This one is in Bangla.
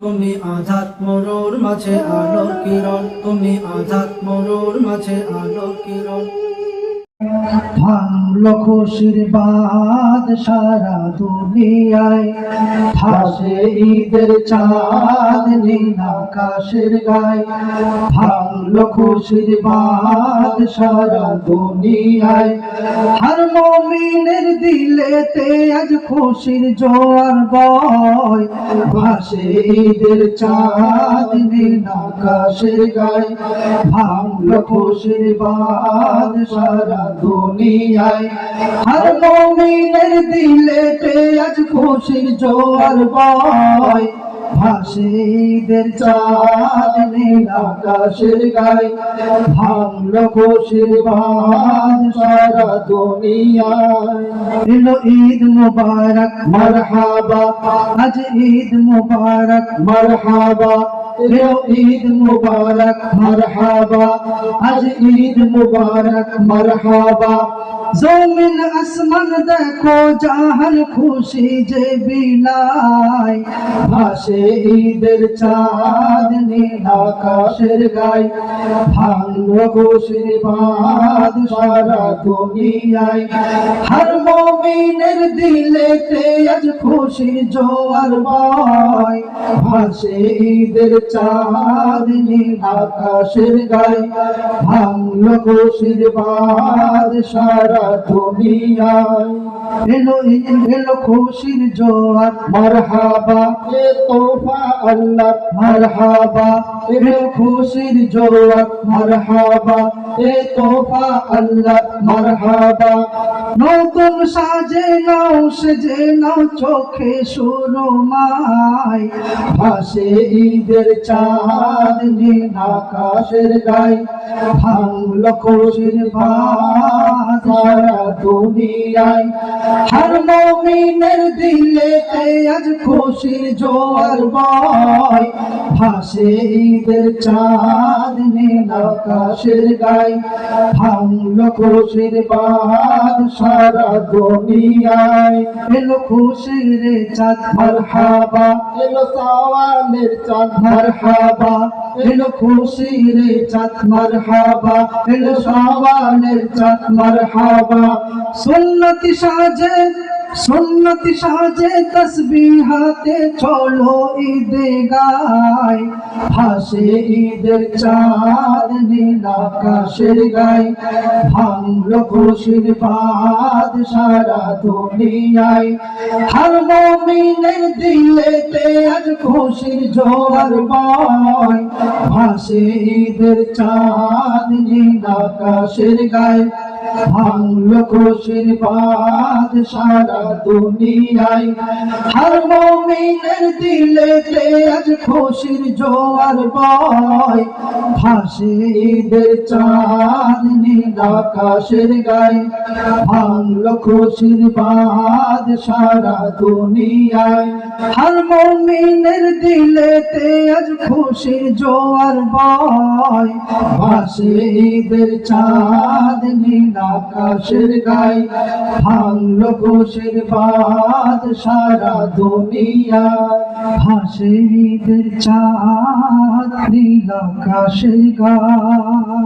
তুমি আঘাত মরুর মাঝে আলো কিরণ তুমি আঘাত মরুর মাঝে আলো কিরণ। ভাঙলো খুশির বাদ সারা দুনিয়ায় ভাসে ঈদের চাঁদ নীল আকাশের গায়। ভাঙলো খুশির বাদ সারা দুনিয়ায়। হর মমিনের দিলেতে আজ খুশির জোয়ার বয়। ভাসে ঈদের চাঁদ নীল আকাশের গায়। ভাঙলো খুশির বাদ সারা দুনিয়ায় হর মমিনের দিলেতে আজ খুশির জোয়ার বয়। ভাসে ঈদের নীল আকাশের গায়, ভাঙলো খুশির বাদ সারা দুনিয়ায়। এলো ঈদ মুবারক, মারহাবা, আজ ঈদ মুবারক, মারহাবা। এলো ঈদ মুবারক, মারহাবা, আজ ঈদ মুবারক, মারহাবা। জমিন আসমান দেখো, জাহান খুশি যে বিলাই। ভাসে ঈদের চাঁদ, নীল আকাশের গায় ভাঙলো খুশির বাদ সারা দুনিয়ায়। হর মমিনের দিলেতে আজ খুশির জোয়ার বয়। ভাসে ঈদের চাঁদ, নীল আকাশের গায় ভাঙলো খুশির বাদ সারা দুনিয়ায় এলো ঈদ এলো খুশির জোয়ার মারহাবা। এ তোফা আল্লাহ মারহাবা। এলো খুশির জোয়ার মারহাবা। এ তোফা আল্লাহ মারহাবা। নতুন সাজে নাও সেজে নাও চোখে শুরু মাই ভাসে ঈদের চাঁদ নীল আকাশের গায়। ভাঙলো খুশির বাদ সারা দুনিয়ায় হর মমিনের দিলেতে আজ খুশির জোয়ার বয়? ভাসে ঈদের আকাশের গায় ভাঙলো খুশির বাদ সারা দুনিয়ায়। এলো খুশির চাঁদ, মারহাবা। এলো সাওয়ালের চাঁদ, মারহাবা। এলো খুশির চাঁদ, মারহাবা। এলো সাওয়ালের চাঁদ, মারহাবা। সুন্নতি সাজে সুন্নতি সাজে তসবি হাতে চলো ঈদে গায়। ভাসে ঈদের চাঁদ নীল আকাশের গায়। ভাঙলো খুশির বাদ সারা দুনিয়ায়। হর মমিনের দিলেতে আজ খুশির জোয়ার বয়। ভাসে ঈদের চাঁদ নীল আকাশের গায়। ভাঙলো খুশির বাদ সারা দুনিয়ায় হর মমিনের দিলেতে আজ খুশির জোয়ার বয় ভাসে ঈদের চাঁদ নীল আকাশের গায়ে ভাঙলো খুশির বাদ সারা দুনিয়ায় হর মমিনের দিলেতে আজ খুশির জোয়ার বয় ভাসে ঈদের চাঁদ নীল আকাশের গাই ভাঙল খুশির বাদ সারা দুনিয়া। ভাসে ঈদের চাঁদ নীল আকাশের গায়ে।